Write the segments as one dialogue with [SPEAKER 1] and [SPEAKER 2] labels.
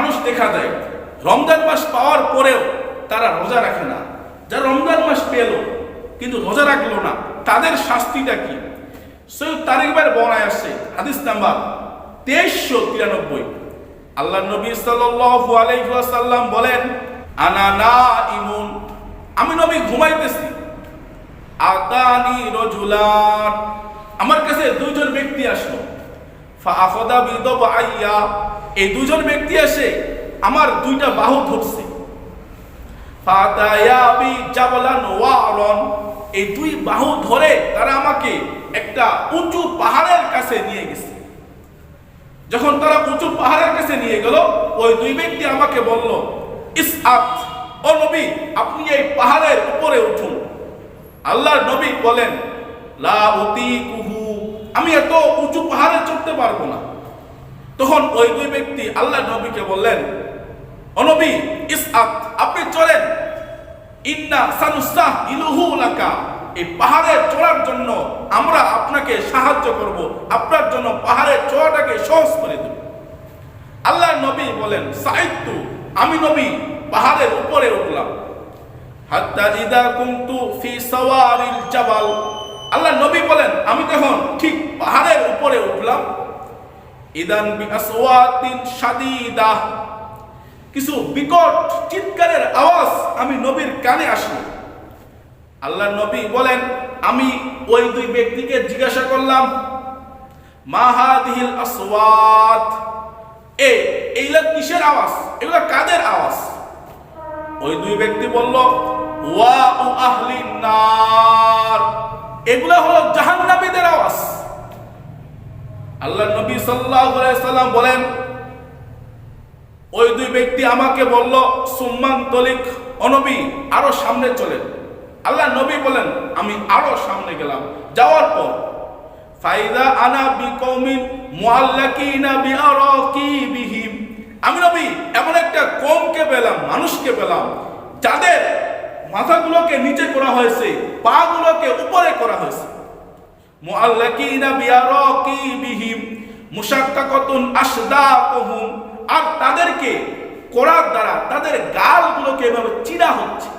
[SPEAKER 1] মানুষ দেখা দেয়। রমজান মাস পাওয়ার পরেও তারা রোজা রাখে না। যারা রমজান মাস পেল, কিন্তু রোজা রাখল না। তাদের শাস্তিটা কি? সৈয়দ তারিকবার বর্ণায় আসছে হাদিস নাম্বার তেইশশো তিরানব্বই। আল্লাহ নবী ওয়াসাল্লাম বলেন, আনা না ইমুন আমি নবী ঘুমাইতেছি। আতানি রজুলান। আমার কাছে দুইজন ব্যক্তি আসলো। ফাআখাদা বিদব আইয়া এই দুজন ব্যক্তি এসে আমার দুইটা বাহু ধরছে। এই দুই বাহু ধরে তারা আমাকে একটা উঁচু পাহাড়ের কাছে নিয়ে গেছে। যখন তারা উঁচু পাহাড়ের কাছে নিয়ে গেল, ওই দুই ব্যক্তি আমাকে বলল ইসআত ও নবী, আপনি এই পাহাড়ের উপরে উঠুন। আল্লাহর নবী বলেন, লা আমি এত উঁচু পাহাড়ে চড়তে পারব না। তখন ওই দুই ব্যক্তি আল্লাহ নবীকে বললেন অনবী ইসআত, আপনি চলেন। ইন্না সানুসাহ ইলুহু লাকা, এই পাহাড়ে চড়ার জন্য আমরা আপনাকে সাহায্য করব। আপনার জন্য পাহাড়ের চড়াটাকে সহজ করে দেব। আল্লাহ নবী বলেন সাইতু আমি নবী, পাহাড়ের উপরে উঠলাম। হাত্তা ইদা কুনতু ফি সাওয়ারিল জাবাল। আল্লাহ নবী বলেন, আমি তখন ঠিক পাহাড়ের উপরে উঠলাম ইদান বি শাদীদা। কিছু বিকট চিৎকারের আওয়াজ আমি নবীর কানে আসলো। আল্লাহ নবী বলেন, আমি ওই দুই ব্যক্তিকে জিজ্ঞাসা করলাম মাহাদিহিল আসওয়াত? এ, এইগুলা কিসের আওয়াজ? এগুলা কাদের আওয়াজ? ওই দুই ব্যক্তি বলল ওয়া উ আহলিন নার এগুলা হলো জাহান্নামীদের আওয়াজ আল্লাহ নবী সাল্লাম বলেন, ওই দুই ব্যক্তি আমাকে বলল, সুম্মান তলিক অনবী আরও সামনে চলেন। আল্লাহ নবী বলেন, আমি আরও সামনে গেলাম, যাওয়ার পর। ফাইদা আনা বি কৌমিন মুআল্লাকিনা বিআরাকিবিহিম। আমি নবী, এমন একটা কমকে পেলাম, মানুষকে পেলাম, যাদের মাথাগুলোকে নিচে করা হয়েছে, পাগুলোকে উপরে করা হয়েছে। মুআল্লাকিনা বিআরাকিবিহিম মুশাক্কাকাতুন আসদাকুহুম। আর তাদেরকে করার দ্বারা তাদের গালগুলোকে এভাবে চিরা হচ্ছে।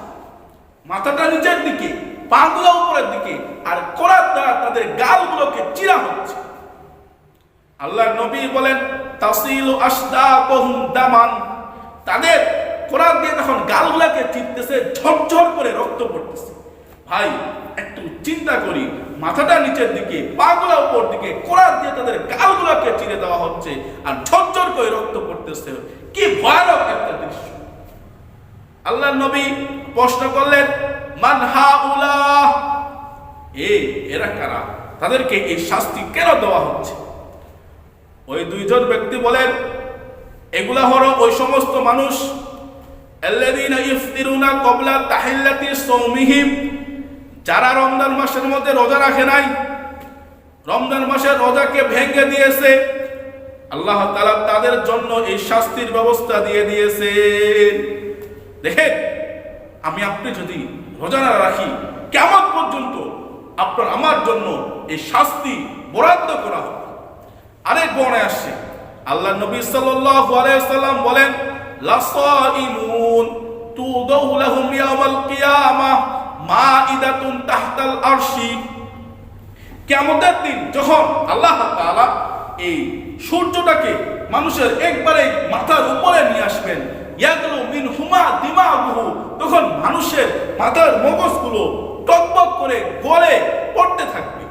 [SPEAKER 1] মাথাটা নিচের দিকে, পাগুলো উপরের দিকে, আর করার দ্বারা তাদের গালগুলোকে চিরা হচ্ছে। আল্লাহ নবী বলেন, তাসিল আসদাকুহুম দামান। তাদের কোরআন দিয়ে তখন গালগুলোকে চিরতেছে, ঝরঝর করে রক্ত পড়তেছে। ভাই, একটু চিন্তা করি মাথাটা নিচের দিকে, পাগুলা উপর দিকে কোরআন দিয়ে তাদের গালগুলোকে চিরে দেওয়া হচ্ছে আর ঝরঝর করে রক্ত পড়তেছে। কি ভয়ানক একটা দৃশ্য। আল্লাহ নবী প্রশ্ন করলেন, মান হাউলা? এ, এরা কারা? তাদেরকে এই শাস্তি কেন দেওয়া হচ্ছে? ওই দুইজন ব্যক্তি বলেন, এগুলা হলো ওই সমস্ত মানুষ, আল্লাযীনা ইফতিরুনা ক্বাবলা তাহিল্লাতি সাওমিহিম যারা রমজান মাসের মধ্যে রোজা রাখে নাই, রমজান মাসের রোজাকে ভেঙে দিয়েছে, আল্লাহ তাআলা তাদের জন্য এই শাস্তির ব্যবস্থা দিয়ে দিয়েছে। দেখেন আমি আপনি যদি রোজা না রাখি কেমন পর্যন্ত আপনার আমার জন্য এই শাস্তি বরাদ্দ করা হবে। আরেক বনে আসছে আল্লাহ নবী সাল্লাম বলেন, লাসাইমুন তুদাউ লাহুম ইয়াওমাল কিয়ামাহ মাইদাতুন তাহতাল আরশি। কিয়ামতের দিন যখন আল্লাহ তাআলা এই সূর্যটাকে মানুষের একবারে মাথার উপরে নিয়ে আসবেন, ইয়াগলু মিন হুমা দিমাগুহু, তখন মানুষের মাথার মগজগুলো টকবক করে গলে পড়তে থাকবে।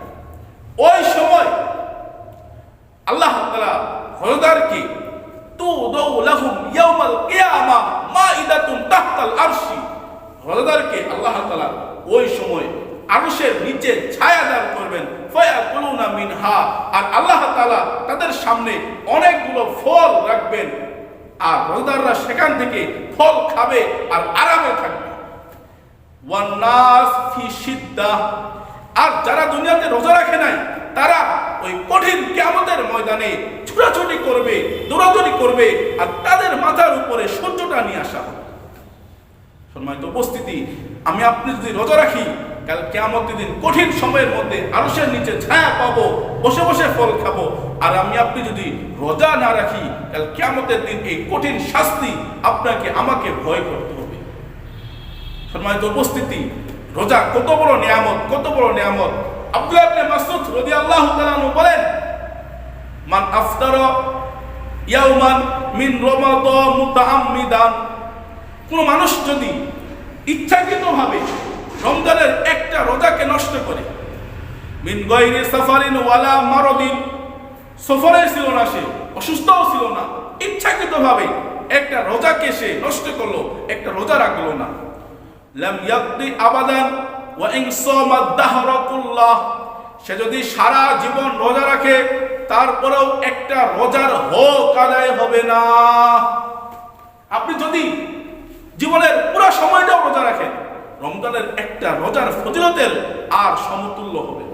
[SPEAKER 1] ওই সময় আল্লাহ তাআলা হলদারকে তু দৌ লাহুম ইয়াউমাল কিয়ামা মাইদাতুন তাহতাল আরশি। হলদারকে আল্লাহ তাআলা ওই সময় আরশের নিচে ছায়া দান করবেন। ফায়াকুলুনা মিনহা। আর আল্লাহ তাআলা তাদের সামনে অনেকগুলো ফল রাখবেন। আর রোজাদাররা সেখান থেকে ফল খাবে আর আরামে থাকবে। ওয়ান্নাস ফি আর যারা দুনিয়াতে রোজা রাখে নাই, তারা ওই কঠিন কিয়ামতের ময়দানে ছুটাছুটি করবে, দৌড়াদৌড়ি করবে, আর তাদের মাথার উপরে সূর্যটা নিয়ে আসা হবে। সম্মানিত উপস্থিতি, আমি আপনি যদি রোজা রাখি, কাল কেয়ামতের দিন কঠিন সময়ের মধ্যে আরশের নিচে ছায়া পাবো, বসে বসে ফল খাব। আর আমি আপনি যদি রোজা না রাখি, কাল কেয়ামতের দিন এই কঠিন শাস্তি আপনাকে, আমাকে ভয় করতে হবে। সম্মানিত উপস্থিতি, রোজা কত বড় নিয়ামত, কত বড় নিয়ামত। আব্দুল্লাহ ইবনে মাসউদ রাদিয়াল্লাহু তাআলা বলেন, মান আফতারা ইয়াউমান মিন রমাদান মুতাআম্মিদান কোন মানুষ যদি ইচ্ছাকৃতভাবে রমজানের একটা রোজাকে নষ্ট করে, মিন সাফারিন ওয়ালা মারদিন সফরে ছিল না সে, অসুস্থও ছিল না, ইচ্ছাকৃতভাবে একটা রোজাকে সে নষ্ট করল, একটা রোজা রাখল না। লাম ইয়াকদি আবাদান, ওয়া ইন সামা দাহরা সে যদি সারা জীবন রোজা রাখে, তারপরেও একটা রোজার হক আদায় হবে না। আপনি যদি জীবনের পুরো সময়টাও রোজা রাখেন রমজানের একটা রোজার ফজিলতের আর সমতুল্য হবে।